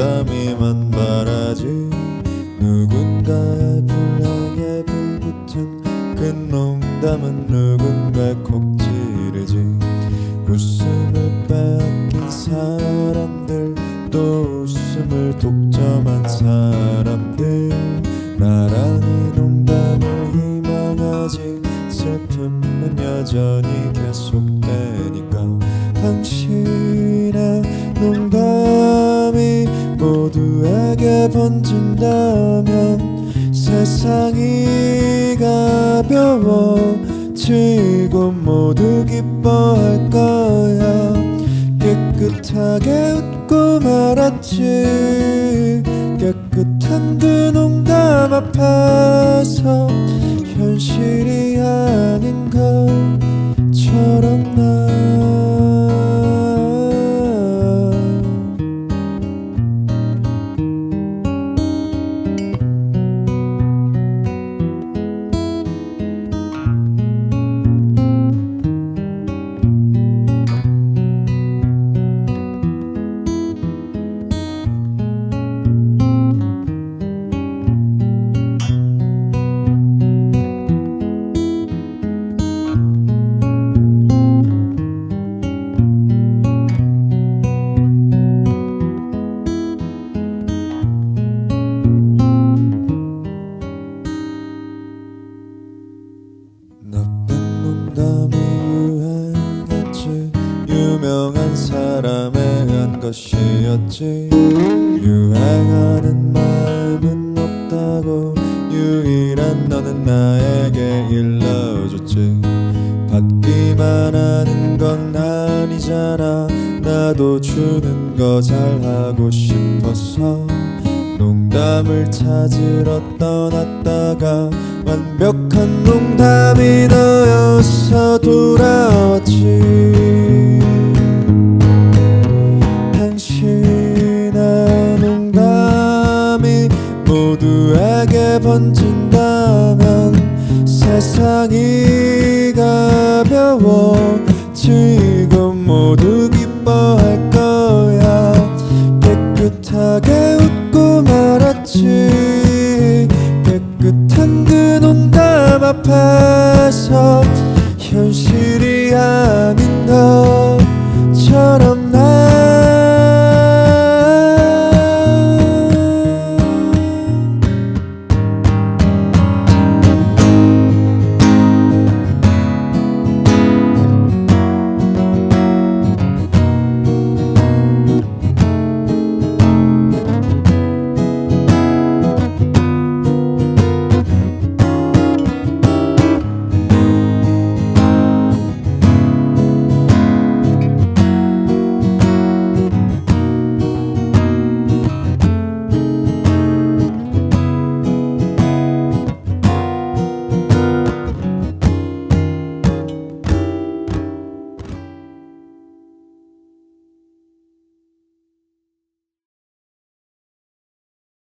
감이만 바라지. 누군가의 불행에 불붙은 그 농담은 누군가 콕 찌르지. 웃음을 빼앗긴 사람들 또 웃음을 독점한 사람들. 나란히 농담을 희망하지. 슬픔은 여전히 계속 번진다면 세상이 가벼워지고 모두 기뻐할 거야. 깨끗하게 웃고 말았지. 깨끗한 그 농담 앞에서 현실 사람의 한 것이었지. 유행하는 마음은 없다고 유일한 너는 나에게 일러줬지. 받기만 하는 건 아니잖아. 나도 주는 거 잘하고 싶어서 농담을 찾으러 떠났다가 완벽한 농담이 너여서 돌아왔지 번진다면 세상이 가벼워지